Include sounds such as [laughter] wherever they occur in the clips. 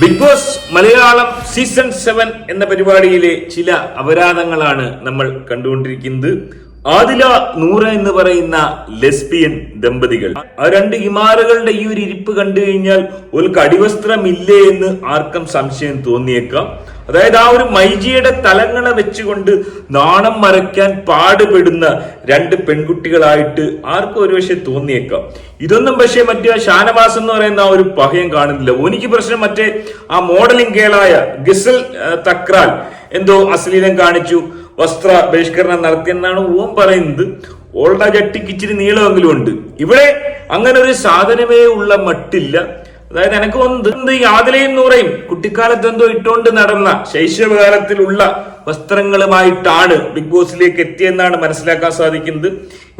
Bigg Boss Malayalam season seven എന്ന പരിപാടിയിലെ ചില അപരാധങ്ങളാണ് നമ്മൾ കണ്ടുകൊണ്ടിരിക്കുന്നത്. ആദില നൂറ എന്ന് പറയുന്ന ലെസ്ബിയൻ ദമ്പതികൾ. ആ രണ്ട് ഹിമാറുകളുടെ ഈ ഒരു ഇരിപ്പ് കണ്ടു കഴിഞ്ഞാൽ ഒരു കടിവസ്ത്രമില്ലേ എന്ന് ആർക്കും സംശയം തോന്നിയേക്കാം. അതായത് ആ ഒരു മൈജിയുടെ തലങ്ങളെ വെച്ചുകൊണ്ട് നാണം മറയ്ക്കാൻ പാടുപെടുന്ന രണ്ട് പെൺകുട്ടികളായിട്ട് ആർക്കും ഒരുപക്ഷെ തോന്നിയേക്കാം. ഇതൊന്നും പക്ഷേ മറ്റേ ഷാനവാസ് എന്ന് പറയുന്ന ആ ഒരു പഹയം കാണുന്നില്ല. എനിക്ക് പ്രശ്നം മറ്റേ ആ മോഡലിംഗ് കേളായ ഗിസൽ തക്രാൽ എന്തോ അശ്ലീലം കാണിച്ചു. വസ്ത്ര ബഹിഷ്കരണം നടത്തിയെന്നാണ് ഓം പറയുന്നത്. ഓൾഡ ജട്ടിക്ക് ഇച്ചിരി നീളമെങ്കിലും ഉണ്ട്. ഇവിടെ അങ്ങനെ ഒരു സാധനമേ ഉള്ള മട്ടില്ല. അതായത് എനിക്ക് ഒന്ന് ഈ ആദിലയും നൂറയും കുട്ടിക്കാലത്ത് എന്തോ ഇട്ടുകൊണ്ട് നടന്ന ശൈശവകാലത്തിലുള്ള വസ്ത്രങ്ങളുമായിട്ടാണ് ബിഗ് ബോസിലേക്ക് എത്തിയെന്നാണ് മനസ്സിലാക്കാൻ സാധിക്കുന്നത്.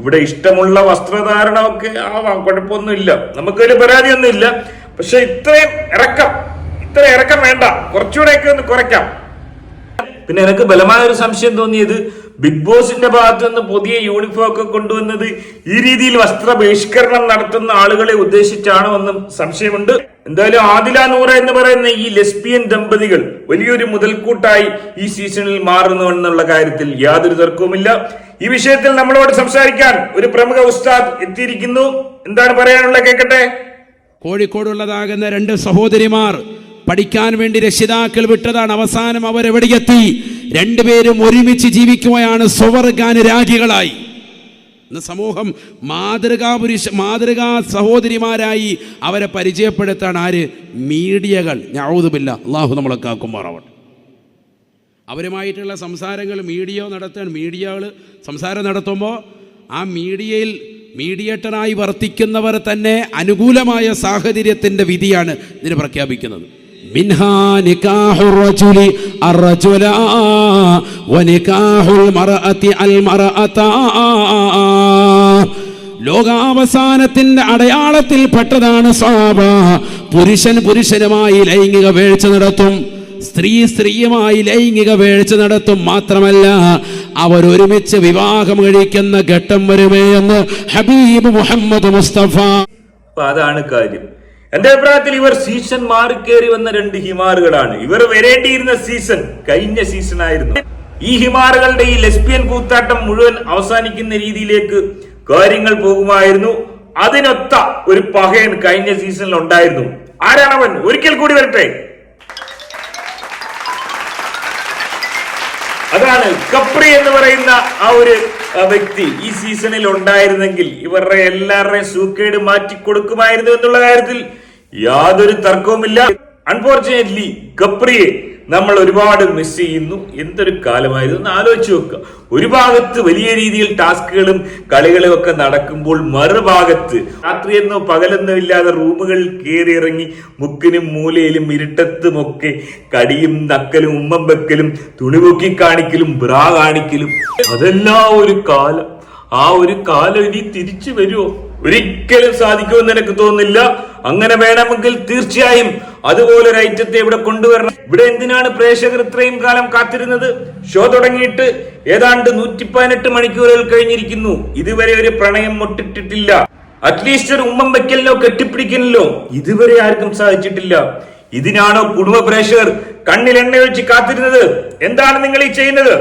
ഇവിടെ ഇഷ്ടമുള്ള വസ്ത്രധാരണമൊക്കെ ആവാം കുഴപ്പമൊന്നുമില്ല. നമുക്കൊരു പരാതിയൊന്നുമില്ല. പക്ഷെ ഇത്രയും ഇറക്കം ഇത്ര ഇറക്കം വേണ്ട. കുറച്ചുകൂടെയൊക്കെ ഒന്ന് കുറയ്ക്കാം. പിന്നെ എനിക്ക് ബലമായ ഒരു സംശയം തോന്നിയത് ബിഗ് ബോസിന്റെ ഭാഗത്തു നിന്ന് പുതിയ യൂണിഫോം ഒക്കെ കൊണ്ടുവന്നത് ഈ രീതിയിൽ വസ്ത്ര ബഹിഷ്കരണം നടത്തുന്ന ആളുകളെ ഉദ്ദേശിച്ചാണോ എന്നും സംശയമുണ്ട്. എന്തായാലും ആദില നൂറ എന്ന് പറയുന്ന ഈ ലെസ്ബിയൻ ദമ്പതികൾ വലിയൊരു മുതൽക്കൂട്ടായി ഈ സീസണിൽ മാറുന്നു എന്നുള്ള കാര്യത്തിൽ യാതൊരു തർക്കവുമില്ല. ഈ വിഷയത്തിൽ നമ്മളോട് സംസാരിക്കാൻ ഒരു പ്രമുഖ ഉസ്താദ് എത്തിയിരിക്കുന്നു. എന്താണ് പറയാനുള്ളത്? കേൾക്കട്ടെ കോഴിക്കോടുള്ളതാകുന്ന രണ്ട് സഹോദരിമാർ പഠിക്കാൻ വേണ്ടി രക്ഷിതാക്കൾ വിട്ടതാണ്. അവസാനം അവരെവിടെയെത്തി? രണ്ടുപേരും ഒരുമിച്ച് ജീവിക്കുകയാണ്. സ്വവർഗാനുരാഗികളായി. ഇന്ന് സമൂഹം മാതൃകാ പുരുഷ മാതൃകാ സഹോദരിമാരായി അവരെ പരിചയപ്പെടുത്താൻ ആര്? മീഡിയകൾ. ഞാവുതുമില്ല അള്ളാഹു നമ്മളെ കാക്കുമാറാവട്ടെ അവരുമായിട്ടുള്ള സംസാരങ്ങൾ മീഡിയ നടത്താൻ മീഡിയകൾ സംസാരം നടത്തുമ്പോൾ ആ മീഡിയയിൽ മീഡിയേറ്ററായി വർത്തിക്കുന്നവർ തന്നെ അനുകൂലമായ സാഹചര്യത്തിന്റെ വിധിയാണ് ഇതിന് പ്രഖ്യാപിക്കുന്നത്. ലോകാവസാനത്തിന്റെ അടയാളത്തിൽ പെട്ടതാണ് സ്വാഭ പുരുഷൻ പുരുഷനുമായി ലൈംഗിക വീഴ്ച നടത്തും സ്ത്രീ സ്ത്രീയുമായി ലൈംഗിക വീഴ്ച നടത്തും മാത്രമല്ല അവരൊരുമിച്ച് വിവാഹം കഴിക്കുന്ന ഘട്ടം വരുമേ എന്ന് ഹബീബ് മുഹമ്മദ് മുസ്തഫ. അതാണ് കാര്യം. എന്റെ അഭിപ്രായത്തിൽ ഇവർ സീസൺ മാറി കയറി വന്ന രണ്ട് ഹിമാറുകളാണ്. ഇവർ വരേണ്ടിയിരുന്ന സീസൺ കഴിഞ്ഞ സീസൺ ആയിരുന്നു. ഈ ഹിമാറുകളുടെ ഈ ലെസ്ബിയൻ കൂത്താട്ടം മുഴുവൻ അവസാനിക്കുന്ന രീതിയിലേക്ക് കാര്യങ്ങൾ പോകുമായിരുന്നു. അതിനൊത്ത ഒരു പകയൻ കഴിഞ്ഞ സീസണിൽ ഉണ്ടായിരുന്നു. ആരാണവൻ ഒരിക്കൽ കൂടി വരട്ടെ. അതാണ് കപ്രി എന്ന് പറയുന്ന ആ ഒരു വ്യക്തി ഈ സീസണിൽ ഉണ്ടായിരുന്നെങ്കിൽ ഇവരുടെ എല്ലാവരുടെയും സൂക്കേട് മാറ്റി കൊടുക്കുമായിരുന്നു എന്നുള്ള കാര്യത്തിൽ യാതൊരു തർക്കവുമില്ല. അൺഫോർച്ചുനേറ്റ്ലി കപ്രിയെ നമ്മൾ ഒരുപാട് മിസ് ചെയ്യുന്നു. എന്തൊരു കാലമായിരുന്നു? ആലോചിച്ച് നോക്കുക. ഒരു ഭാഗത്ത് വലിയ രീതിയിൽ ടാസ്കുകളും കളികളും ഒക്കെ നടക്കുമ്പോൾ മറുഭാഗത്ത് രാത്രിയെന്നോ പകലെന്നോ ഇല്ലാതെ റൂമുകളിൽ കയറി ഇറങ്ങി മുക്കിനും മൂലയിലും ഇരുട്ടത്തുമൊക്കെ കടിയും നക്കലും ഉമ്മം വെക്കലും തുണി പൊക്കി കാണിക്കലും ബ്രാ കാണിക്കലും. അതെല്ലാം ഒരു കാലം. ആ ഒരു കാലം ഇനി തിരിച്ചു വരുമോ? ഒരിക്കലും സാധിക്കുമെന്ന് എനിക്ക് തോന്നുന്നില്ല. അങ്ങനെ വേണമെങ്കിൽ തീർച്ചയായും അതുപോലെ ഒരു ഐറ്റത്തെ ഇവിടെ കൊണ്ടുവരണം. ഇവിടെ എന്തിനാണ് പ്രേക്ഷകർ ഇത്രയും കാലം കാത്തിരുന്നത്? ഷോ തുടങ്ങിയിട്ട് ഏതാണ്ട് നൂറ്റി പതിനെട്ട് മണിക്കൂറുകൾ കഴിഞ്ഞിരിക്കുന്നു. ഇതുവരെ ഒരു പ്രണയം മുട്ടിട്ടിട്ടില്ല. അറ്റ്ലീസ്റ്റ് ഒരു ഉമ്മം വെക്കലിനോ കെട്ടിപ്പിടിക്കലിനോ ഇതുവരെ ആർക്കും സാധിച്ചിട്ടില്ല. ഇതിനാണോ കുടുംബ പ്രേക്ഷകർ ഒഴിച്ച് കാത്തിരുന്നത്? എന്താണ് നിങ്ങൾ ഈ ചെയ്യുന്നത്?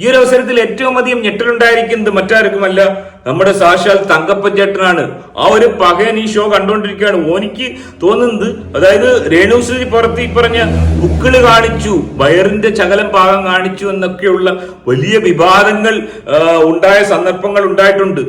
ഈ ഒരു അവസരത്തിൽ ഏറ്റവും അധികം ഞെട്ടലുണ്ടായിരിക്കുന്നത് മറ്റാർക്കുമല്ല നമ്മുടെ സാക്ഷാൽ തങ്കപ്പൻ ചേട്ടനാണ്. ആ ഒരു പകയൻ ഈ ഷോ കണ്ടുകൊണ്ടിരിക്കുകയാണ് ഓനിക്ക് തോന്നുന്നത് അതായത് രേണുശ്രീ പുറത്ത് ഈ പറഞ്ഞ ബുക്കിൾ കാണിച്ചു വയറിന്റെ ചകലം പാകം കാണിച്ചു എന്നൊക്കെയുള്ള വലിയ വിവാദങ്ങൾ ഉണ്ടായ സന്ദർഭങ്ങൾ ഉണ്ടായിട്ടുണ്ട്.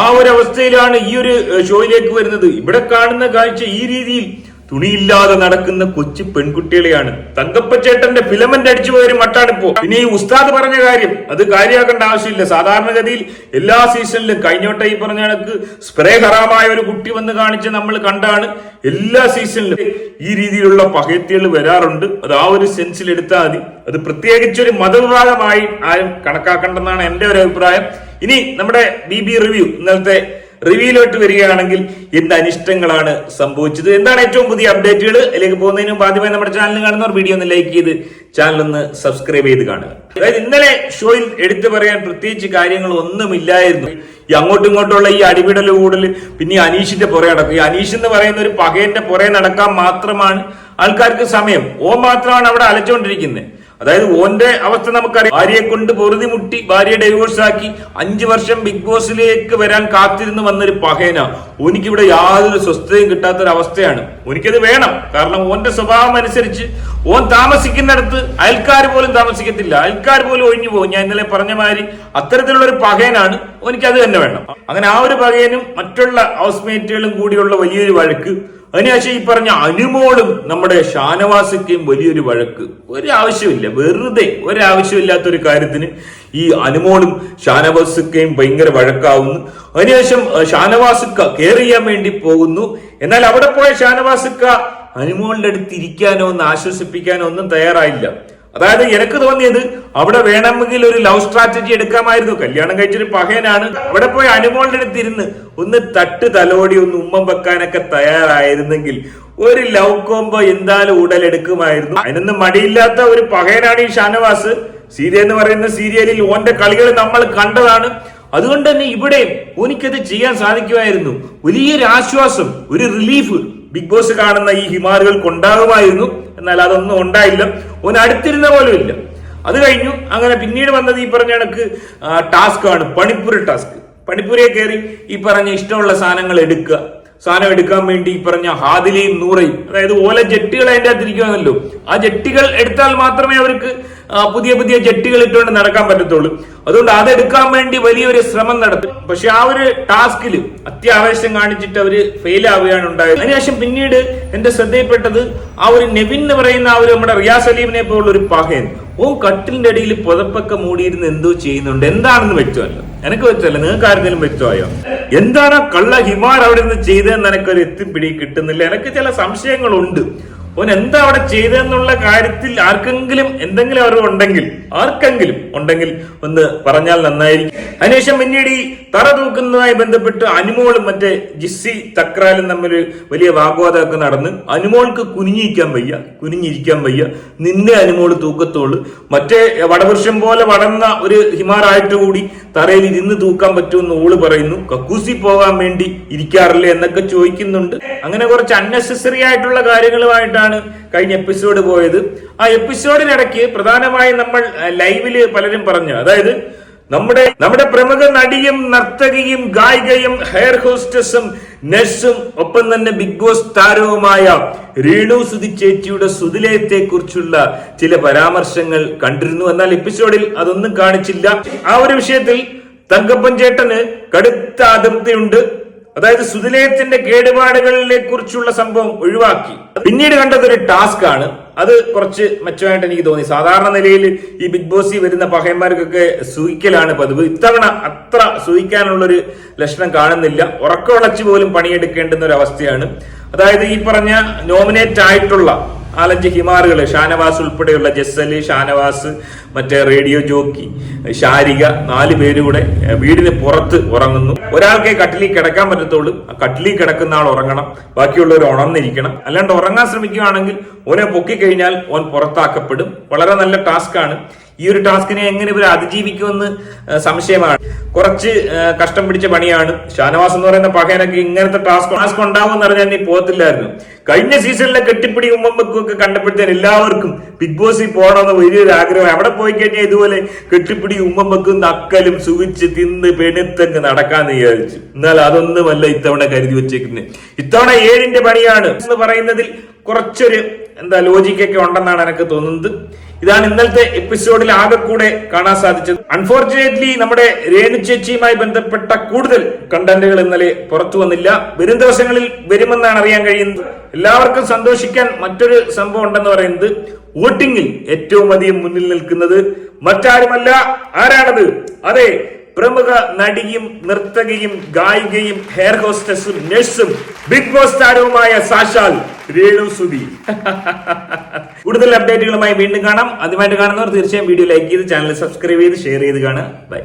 ആ ഒരു അവസ്ഥയിലാണ് ഈ ഒരു ഷോയിലേക്ക് വരുന്നത്. ഇവിടെ കാണുന്ന കാഴ്ച ഈ രീതിയിൽ തുണിയില്ലാതെ നടക്കുന്ന കൊച്ചു പെൺകുട്ടികളെയാണ്. തങ്കപ്പച്ചേട്ടന്റെ ഫിലമെന്റ് അടിച്ചു പോയൊരു മട്ടാണിപ്പോ പിന്നെ ഈ ഉസ്താദ് പറഞ്ഞ കാര്യം അത് കാര്യമാക്കേണ്ട ആവശ്യമില്ല. സാധാരണഗതിയിൽ എല്ലാ സീസണിലും കഴിഞ്ഞോട്ട ഈ പറഞ്ഞ കണക്ക് സ്പ്രേ ഹറാമായ ഒരു കുട്ടി വന്ന് കാണിച്ച് നമ്മൾ കണ്ടാണ്. എല്ലാ സീസണിലും ഈ രീതിയിലുള്ള പകയത്തികൾ വരാറുണ്ട്. അത് ആ ഒരു സെൻസിൽ എടുത്താൽ മതി. അത് പ്രത്യേകിച്ച് ഒരു മതവിഭാഗമായി ആരും കണക്കാക്കേണ്ടെന്നാണ് എന്റെ ഒരു അഭിപ്രായം. ഇനി നമ്മുടെ ബി ബി റിവ്യൂ ഇന്നലത്തെ റിവ്യൂലോട്ട് വരികയാണെങ്കിൽ എന്ത് അനിഷ്ടങ്ങളാണ് സംഭവിച്ചത്? എന്താണ് ഏറ്റവും പുതിയ അപ്ഡേറ്റുകൾ അല്ലെങ്കിൽ പോകുന്നതിന് ആദ്യമായി നമ്മുടെ ചാനൽ കാണുന്നവർ വീഡിയോ ഒന്ന് ലൈക്ക് ചെയ്ത് ചാനൽ ഒന്ന് സബ്സ്ക്രൈബ് ചെയ്ത് കാണുക. അതായത് ഇന്നലെ ഷോയിൽ എടുത്തു പറയാൻ പ്രത്യേകിച്ച് കാര്യങ്ങൾ ഒന്നുമില്ലായിരുന്നു. ഈ അങ്ങോട്ടും ഇങ്ങോട്ടുള്ള ഈ അടിപിടൽ കൂടൽ പിന്നെ ഈ അനീഷിന്റെ പുറകെ നടക്കും ഈ അനീഷ് എന്ന് പറയുന്ന ഒരു പകയന്റെ പുറകെ നടക്കാൻ മാത്രമാണ് ആൾക്കാർക്ക് സമയം. ഓ മാത്രമാണ് അവിടെ അലച്ചുകൊണ്ടിരിക്കുന്നത് അതായത് ഓന്റെ അവസ്ഥ നമുക്കറിയാം. ഭാര്യയെ കൊണ്ട് പൊറുതി മുട്ടി ഭാര്യയെ ഡൈവോഴ്സ് ആക്കി അഞ്ചു വർഷം ബിഗ് ബോസിലേക്ക് വരാൻ കാത്തിരുന്ന് വന്നൊരു പഹേന. എനിക്കിവിടെ യാതൊരു സ്വസ്ഥതയും കിട്ടാത്ത ഒരു അവസ്ഥയാണ് എനിക്കത് വേണം. കാരണം ഓന്റെ സ്വഭാവം അനുസരിച്ച് ഓൻ താമസിക്കുന്നിടത്ത് അയൽക്കാർ പോലും താമസിക്കത്തില്ല. അയൽക്കാർ പോലും ഒഴിഞ്ഞു പോകും. ഞാൻ ഇന്നലെ പറഞ്ഞ മാതിരി അത്തരത്തിലുള്ള ഒരു പകയനാണ് എനിക്ക് അത് തന്നെ വേണം. അങ്ങനെ ആ ഒരു പകയനും മറ്റുള്ള ഹൗസ്മേറ്റുകളും കൂടിയുള്ള വലിയൊരു വഴക്ക്. അതിനുശേഷം ഈ പറഞ്ഞ അനുമോളും നമ്മുടെ ഷാനവാസിക്കും വലിയൊരു വഴക്ക്. ഒരു ആവശ്യമില്ല വെറുതെ ഒരാവശ്യമില്ലാത്ത ഒരു കാര്യത്തിന് ഈ അനുമോളും ഷാനവാസിക്കയും ഭയങ്കര വഴക്കാവുന്നു. അതിനുശേഷം ഷാനവാസുക്ക കെയർ ചെയ്യാൻ വേണ്ടി പോകുന്നു. എന്നാൽ അവിടെ പോയ ഷാനവാസുക്ക അനുമോളിന്റെ അടുത്ത് ഇരിക്കാനോ ഒന്ന് ആശ്വസിപ്പിക്കാനോ ഒന്നും തയ്യാറായില്ല. അതായത് എനിക്ക് തോന്നിയത് അവിടെ വേണമെങ്കിൽ ഒരു ലവ് സ്ട്രാറ്റജി എടുക്കാമായിരുന്നു. കല്യാണം കഴിച്ചൊരു പഹയനാണ്. അവിടെ പോയി അനുമോളുടെ അടുത്ത് ഇരുന്ന് ഒന്ന് തട്ട് തലോടി ഒന്ന് ഉമ്മം വെക്കാനൊക്കെ തയ്യാറായിരുന്നെങ്കിൽ ഒരു ലവ് കോംബോ എന്തായാലും ഉടലെടുക്കുമായിരുന്നു. അതിനൊന്നും മടിയില്ലാത്ത ഒരു പഹയനാണ് ഈ ഷാനവാസ്. സീരിയ എന്ന് പറയുന്ന സീരിയലിൽ ഓന്റെ കളികൾ നമ്മൾ കണ്ടതാണ്. അതുകൊണ്ട് തന്നെ ഇവിടെ ഓനിക്കത് ചെയ്യാൻ സാധിക്കുമായിരുന്നു. വലിയൊരു ആശ്വാസം ഒരു റിലീഫ് ബിഗ് ബോസ് കാണുന്ന ഈ ഹിമാറുകൾക്ക് ഉണ്ടാകുമായിരുന്നു എന്നാൽ അതൊന്നും ഉണ്ടായില്ല. ഓൻ അടുത്തിരുന്ന പോലും ഇല്ല. അത് കഴിഞ്ഞു. അങ്ങനെ പിന്നീട് വന്നത് ഈ പറഞ്ഞ കണക്ക് ടാസ്ക് ആണ് പണിപ്പുരി ടാസ്ക്. പണിപ്പുരയെ കയറി ഈ പറഞ്ഞ ഇഷ്ടമുള്ള സാധനങ്ങൾ എടുക്കുക. സാധനം എടുക്കാൻ വേണ്ടി പറഞ്ഞ ഹാദിലയും നൂറയും അതായത് ഓല ജെട്ടികൾ അതിന്റെ അകത്തിരിക്കുകയാണല്ലോ ആ ജെട്ടികൾ എടുത്താൽ മാത്രമേ അവർക്ക് പുതിയ പുതിയ ജെട്ടികൾ ഇട്ടുകൊണ്ട് നടക്കാൻ പറ്റത്തുള്ളൂ. അതുകൊണ്ട് അതെടുക്കാൻ വേണ്ടി വലിയൊരു ശ്രമം നടത്തും. പക്ഷെ ആ ഒരു ടാസ്കിൽ അത്യാവശ്യം കാണിച്ചിട്ട് അവർ ഫെയിൽ ആവുകയാണ് ഉണ്ടായത്. അതിനുശേഷം പിന്നീട് എന്റെ ശ്രദ്ധയിൽപ്പെട്ടത് ആ ഒരു നെവിൻ എന്ന് പറയുന്ന ആ ഒരു നമ്മുടെ റിയാസ് അലീമിനെ പോലുള്ള ഒരു പഹയൻ. ഓ കട്ടിലിന്റെ അടിയിൽ പുതപ്പൊക്കെ മൂടിയിരുന്ന് എന്തോ ചെയ്യുന്നുണ്ട്. എന്താണെന്ന് വെച്ചോല്ലോ. എനിക്ക് വെച്ചല്ലോ. നിങ്ങൾക്ക് ആർക്കെങ്കിലും വെച്ചോയോ? എന്താണ് കള്ള ഹിമാർ അവിടെ നിന്ന് ചെയ്തതെന്ന് എനിക്കൊരു എത്തിപ്പിടി കിട്ടുന്നില്ല. എനിക്ക് ചില സംശയങ്ങളുണ്ട്. ഓൻ എന്താ അവിടെ ചെയ്തതെന്നുള്ള കാര്യത്തിൽ ആർക്കെങ്കിലും എന്തെങ്കിലും അറിവ് ഉണ്ടെങ്കിൽ ആർക്കെങ്കിലും ഉണ്ടെങ്കിൽ ഒന്ന് പറഞ്ഞാൽ നന്നായിരിക്കും. അതിനുശേഷം പിന്നീട് ഈ തറ തൂക്കുന്നതുമായി ബന്ധപ്പെട്ട് അനുമോളും മറ്റേ ജിസ്സി തക്രാലും തമ്മിൽ വലിയ വാഗ്വാദമൊക്കെ നടന്ന് അനുമോൾക്ക് കുനിഞ്ഞിരിക്കാൻ വയ്യ കുനിഞ്ഞിരിക്കാൻ വയ്യ. നിന്നെ അനുമോൾ തൂക്കത്തോൾ മറ്റേ വടപുരുഷൻ പോലെ വളർന്ന ഒരു ഹിമാറായിട്ട് കൂടി തറയിൽ ഇരുന്ന് തൂക്കാൻ പറ്റുമെന്ന് ഓൾ പറയുന്നു. കക്കൂസി പോകാൻ വേണ്ടി ഇരിക്കാറില്ലേ എന്നൊക്കെ ചോദിക്കുന്നുണ്ട്. അങ്ങനെ കുറച്ച് അൺനെസസറി ആയിട്ടുള്ള കാര്യങ്ങളുമായിട്ടാണ് കഴിഞ്ഞ എപ്പിസോഡ് പോയത്. ആ എപ്പിസോഡിനിടയ്ക്ക് പ്രധാനമായും നമ്മൾ ലൈവിൽ പലരും പറഞ്ഞു. അതായത് നമ്മുടെ നമ്മുടെ പ്രമുഖ നടിയും നർത്തകിയും ഗായികയും ഹെയർ ഹോസ്റ്റസും നഴ്സും ഒപ്പം തന്നെ ബിഗ് ബോസ് താരവുമായ രേണു സുധി ചേച്ചിയുടെ സുതിലയത്തെ കുറിച്ചുള്ള ചില പരാമർശങ്ങൾ കണ്ടിരുന്നു. എന്നാൽ എപ്പിസോഡിൽ അതൊന്നും കാണിച്ചില്ല. ആ ഒരു വിഷയത്തിൽ തങ്കപ്പൻ ചേട്ടന് കടുത്ത അതൃപ്തിയുണ്ട്. അതായത് സുതിലയത്തിന്റെ കേടുപാടുകളിലെ കുറിച്ചുള്ള സംഭവം ഒഴിവാക്കി. പിന്നീട് കണ്ടത് ഒരു ടാസ്ക് ആണ് അത് കുറച്ച് മെച്ചമായിട്ട് എനിക്ക് തോന്നി. സാധാരണ നിലയിൽ ഈ ബിഗ് ബോസിൽ വരുന്ന പഹയന്മാർക്കൊക്കെ സൂയിക്കലാണ് പതിവ്. ഇത്തവണ അത്ര സൂയിക്കാനുള്ളൊരു ലക്ഷണം കാണുന്നില്ല. ഉറക്കമുളച്ച് പോലും പണിയെടുക്കേണ്ടുന്ന ഒരു അവസ്ഥയാണ്. അതായത് ഈ പറഞ്ഞ നോമിനേറ്റ് ആയിട്ടുള്ള നാലഞ്ച് ഹിമാറുകൾ ഷാനവാസ് ഉൾപ്പെടെയുള്ള ജസ്സൽ ഷാനവാസ് മറ്റേ റേഡിയോ ജോക്കി ശാരിക നാല് പേരുകൂടെ വീടിന് പുറത്ത് ഉറങ്ങുന്നു. ഒരാൾക്ക് കട്ടിലിൽ കിടക്കാൻ പറ്റത്തുള്ളൂ. ആ കട്ടിലിൽ കിടക്കുന്ന ആൾ ഉറങ്ങണം. ബാക്കിയുള്ളവർ ഉണർന്നിരിക്കണം. അല്ലാണ്ട് ഉറങ്ങാൻ ശ്രമിക്കുകയാണെങ്കിൽ ഓനെ പൊക്കിക്കഴിഞ്ഞാൽ ഓൻ പുറത്താക്കപ്പെടും. വളരെ നല്ല ടാസ്ക് ആണ് ഈ ഒരു ടാസ്കിനെ എങ്ങനെ ഇവർ അതിജീവിക്കുമെന്ന് സംശയമാണ്. കുറച്ച് കഷ്ടം പിടിച്ച പണിയാണ്. ഷാനവാസ് എന്ന് പറയുന്ന പകയനൊക്കെ ഇങ്ങനത്തെ ടാസ്ക് ടാസ്ക് ഉണ്ടാവുമെന്ന് അറിഞ്ഞാൽ നീ പോകത്തില്ലായിരുന്നു. കഴിഞ്ഞ സീസണിലെ കെട്ടിപ്പിടി ഉമ്മമ്പക്കും ഒക്കെ കണ്ടപ്പോഴത്തേന് എല്ലാവർക്കും ബിഗ് ബോസിൽ പോകണമെന്ന് വലിയൊരു ആഗ്രഹം അവിടെ പോയി കഴിഞ്ഞാൽ ഇതുപോലെ കെട്ടിപ്പിടി ഉമ്മമ്പക്കും നക്കലും സുഖിച്ച് തിന്ന് പെണുത്തങ്ങ് നടക്കാന്ന് വിചാരിച്ചു. എന്നാൽ അതൊന്നുമല്ല ഇത്തവണ കരുതി വെച്ചേക്കുന്നത്. ഇത്തവണ ഏഴിന്റെ പണിയാണ്. എന്ന് പറയുന്നതിൽ കുറച്ചൊരു എന്താ ലോജിക്കൊക്കെ ഉണ്ടെന്നാണ് എനിക്ക് തോന്നുന്നത്. ഇതാണ് ഇന്നലത്തെ എപ്പിസോഡിൽ ആകെ കൂടെ കാണാൻ സാധിച്ചത്. അൺഫോർച്ചുനേറ്റ്ലി നമ്മുടെ രേണു ചേച്ചിയുമായി ബന്ധപ്പെട്ട കൂടുതൽ കണ്ടന്റുകൾ ഇന്നലെ പുറത്തു വന്നില്ല. വരും ദിവസങ്ങളിൽ വരുമെന്നാണ് അറിയാൻ കഴിയുന്നത്. എല്ലാവർക്കും സന്തോഷിക്കാൻ മറ്റൊരു സംഭവം ഉണ്ടെന്ന് പറയുന്നത് വോട്ടിംഗിൽ ഏറ്റവും അധികം മുന്നിൽ നിൽക്കുന്നത് മറ്റാരുമല്ല. ആരാണത്? അതെ പ്രമുഖ നടിയും നർത്തകിയും ഗായികയും ഹെയർ ഹോസ്റ്റസും നഴ്സും ബിഗ് ബോസ് താരവുമായ സാഷാൽ രേണു സുധി. [laughs] കൂടുതൽ അപ്ഡേറ്റുകളുമായി വീണ്ടും കാണാം. അതുമായിട്ട് കാണുന്നവർ തീർച്ചയായും വീഡിയോ ലൈക്ക് ചെയ്ത് ചാനൽ സബ്സ്ക്രൈബ് ചെയ്ത് ഷെയർ ചെയ്ത് കാണുക. ബൈ